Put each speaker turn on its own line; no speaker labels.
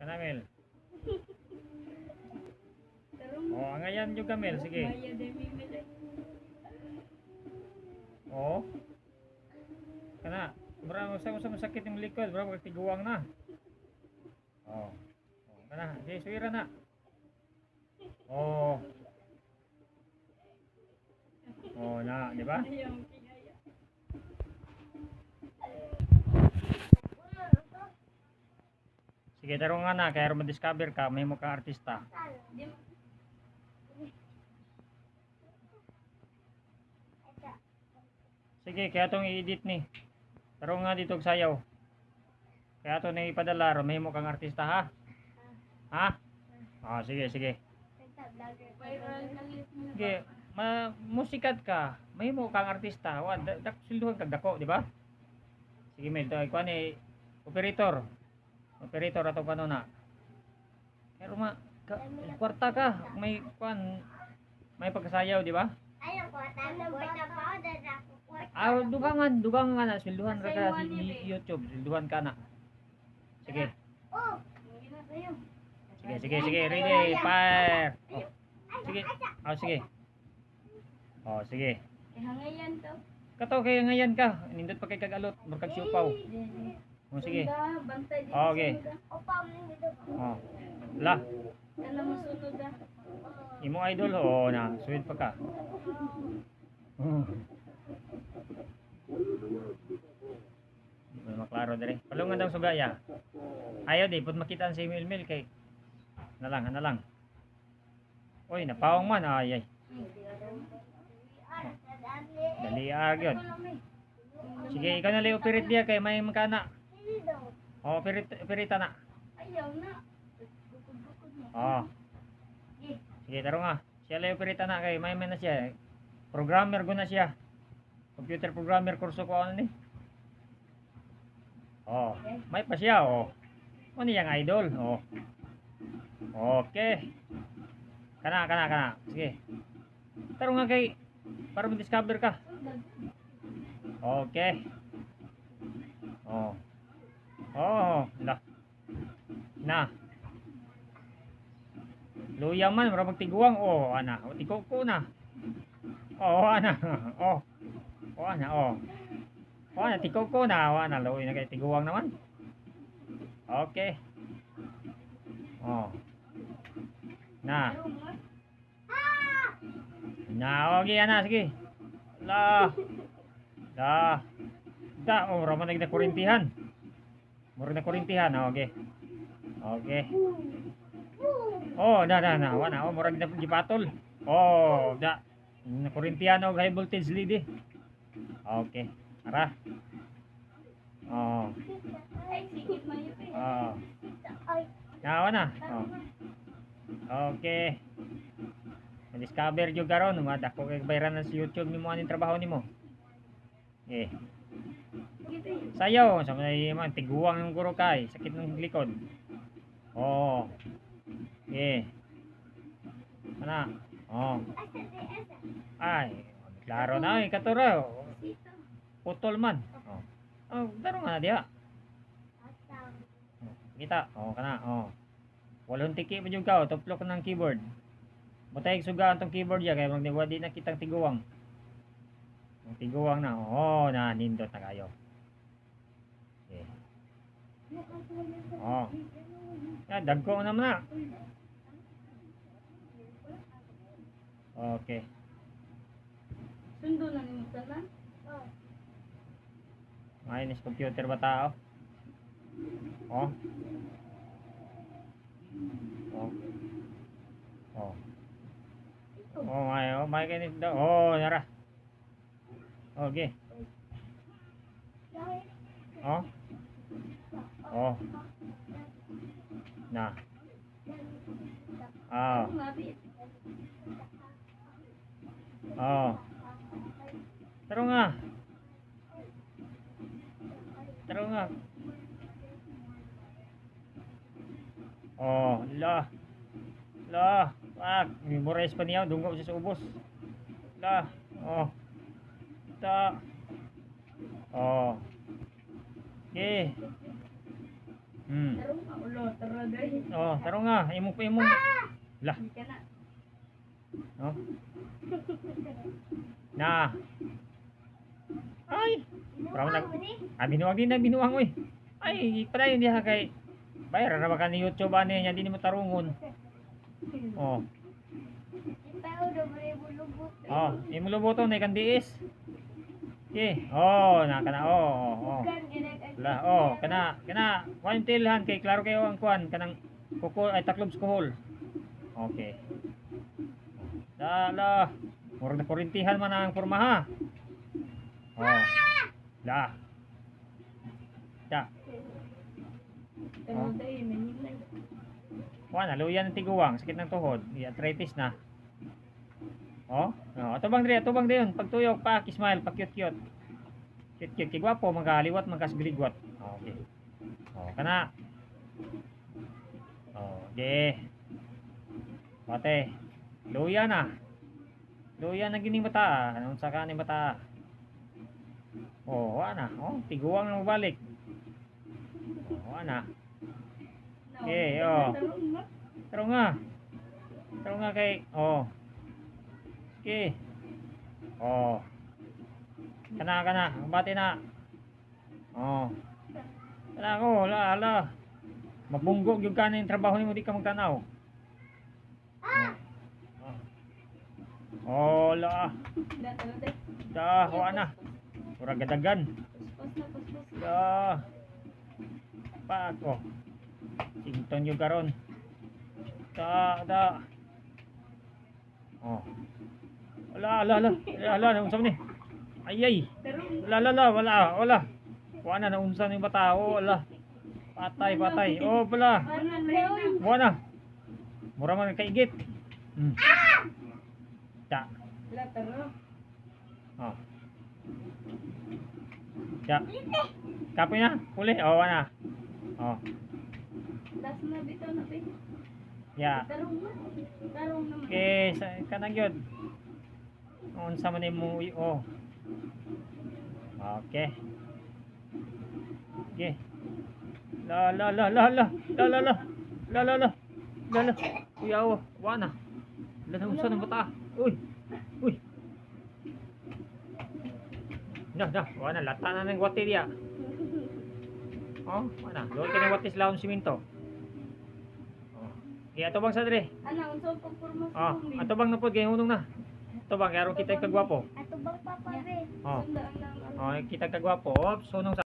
Kana Mel.
Tarong.
Oh, angayan juga Mel, sige. Oh. Kana, mura sa sa masakit yung likod, mura magtiguang na. Oh. Oh, kana, di suira na. Oh. Oh, na, di ba?
Ayaw
taro nga na, kaya rin discover ka, may mukha artista. Sige, kaya itong i-edit ni. Taro nga dito sayaw. Kaya ito na ipadala, may mukhang artista ha? Ha? Ah, sige, sige. Sige, ma musikat ka, may mukhang artista. Wa, da- dak silduhan kag dako, di ba? Sige, Mel, to ikuan ni operator. Operator ato pa na. Pero ma, ka, kwarta ka, may kuan, may pagkasayaw, di ba?
Ayaw ko, tanong ba na powder ako?
Ah, dugangan, dugangan na, silduhan ka ka sa YouTube, silduhan ka na. Sige,
Oh,
sige, sige, sige, ready, fire. Oh, sige, oh, sige. Oh, sige.
Eh, hangayan to.
Kato kaya ngayon ka, nindot pa kay kagalot, murkag siupaw. Oh, sige.
Bantay dito.
Oh, okay.
ah.
opa.
Oh. La,
Kana mo sunod ah.
imo idol oh na, suwid pa ka. Oh. Di maklaro dire? Palungan daw sugaya. Ayaw di pud makita si Milmil kay na lang, na lang. Oy, napawang man ay ay. Dali agyod. Sige, ikaw na lang operate diya kay may makana. Oh, operate operate na.
Ayaw na. Bukod-bukod mo.
Oh. Sige, taro nga. Siya lang operate na kay may man na siya. Programmer ko na siya. Computer programmer kurso ko ano ni. Oh, may pa siya oh. Ano yang idol? Oh. Okay. Kana kana kana. Sige. Taro nga kay para ma-discover ka. Okay. Oh. Oh, la. Na. Luya man, mura magtiguang. Oh, ana. O, tiko ko na. Oh, ana. Oh. Oh, ana. Oh. Oh, ana. Tiko ko na. Oh, ana. Luya na kay tiguang naman. Okay. Oh. Na. Na, okay, ana. Sige. La. La. Da, oh, mura man nagda kurintihan. Mura na kurintihan. Oh, okay. Okay. Oh, na na na, wana, oh, murag na gipatol. Oh, da. Na Korintiano high voltage lead eh. Okay. Ara. Oh. Oh.
Ay,
Na. Oh. Okay. Na-discover jud karon, madako kay bayran sa YouTube nimo aning trabaho nimo. Eh, sayaw sa may man tiguang ng guro kay, sakit ng likod. Oh. Eh. Ana. Oh. Ay, klaro na eh, katuro. Putol man. Oh. Oh, daro nga na Kita. Oh, kana. Oh. Walong tiki pa jud ka, oh, tuplok ng keyboard. Butay suga tong keyboard ya kay mag di na kitang tiguang. Ang tiguang na. Oh, na nindot na kayo. Okay. Oh. Ya, dagko naman na. Okay.
Sundo na ni tanan.
Oh,
Ngayon is computer ba tao? Oh. Oh. Oh. Oh, may oh, may ganit daw. Oh, nara. Okay. Oh. Oh. Na. Ah.
Mabit.
Oh. Taro nga. Taro nga. Oh, la. La. Wag, memorize pa niya, siya sa ubos. La. Oh. Ta. Oh. Okay. Hmm.
Tarong ka ulo, tara.
Oh, taro nga, imo pa imo. Lah,
na.
oh. Na. Ay, Parang nag- ah, binuwag din na binuwang oy. Ay, pala yun diha kay Bayar na baka ni YouTube ano yan, di mo tarungon. Oh. Oh, imo luboto na ikan diis. Okay. Oh, na kana oh, oh, oh. La, oh, kana kana one tilhan kay klaro kayo ang kuan kanang kuko ay taklob skuhol. Okay. Dala. Murag na kurintihan man ang porma ha. Oh. La. Da.
Manilay.
Wala, luyan ng tiguwang, sakit ng tuhod, arthritis na. Oh, oh, ato bang dre, ato bang dayon, pagtuyok pa, kismile, pa cute cute. Kitkit kigwapo, magaliwat, magkasbiligwat. Oh, okay. O, kana. Oh, o, di. Pate. Luya na. Luya na gining mata. Anong saka ni mata? O, wala na. O, tiguang na balik. O, wala. Okay,
o.
Taro nga. Taro nga kay, o. Okay. O. Kana, kana. Bati na. Oh. Kana ko, ala, ala. Mabunggog yung kanin trabaho ni mo, di ka magtanaw. Oh. Oh, la.
Da,
huwa na. Pura gadagan. Da. Pa ako. Sington yung karon. Da, da. Oh. Ala, ala, ala. Ala, ala, naunsa ni. Ay, ay.
Tarong.
Wala, wala, wala, wala. Wala na, naunsa ni bata. Oh, wala. Patay, patay. Oh, wala.
Na?
Wala na. Mura man kaigit. Hmm.
Tara.
Oh. Da. Kapoy na. Uli. Oh, wala na. Oh.
Last na, bitaw na, bay.
Ya.
Na.
Okay, kanang yun. Unsa man mo oh. Okay. Okay. La la la la la la la la la la la la la Kuya awa, wa na. Unsa ng bata. Uy. Uy. Na, na, wa na lata na ng wati dia. Oh, wa na. Doon kini wati sa laon siminto. Oh. Iya to bang sa dire?
Ana, unsa ko porma
Ah,
sa
ato bang napod kay hunong na. Ato bang karo kita kagwapo.
Abang papa, be.
Eh. Oh.
Oh, kita kagwapo. Ops, unong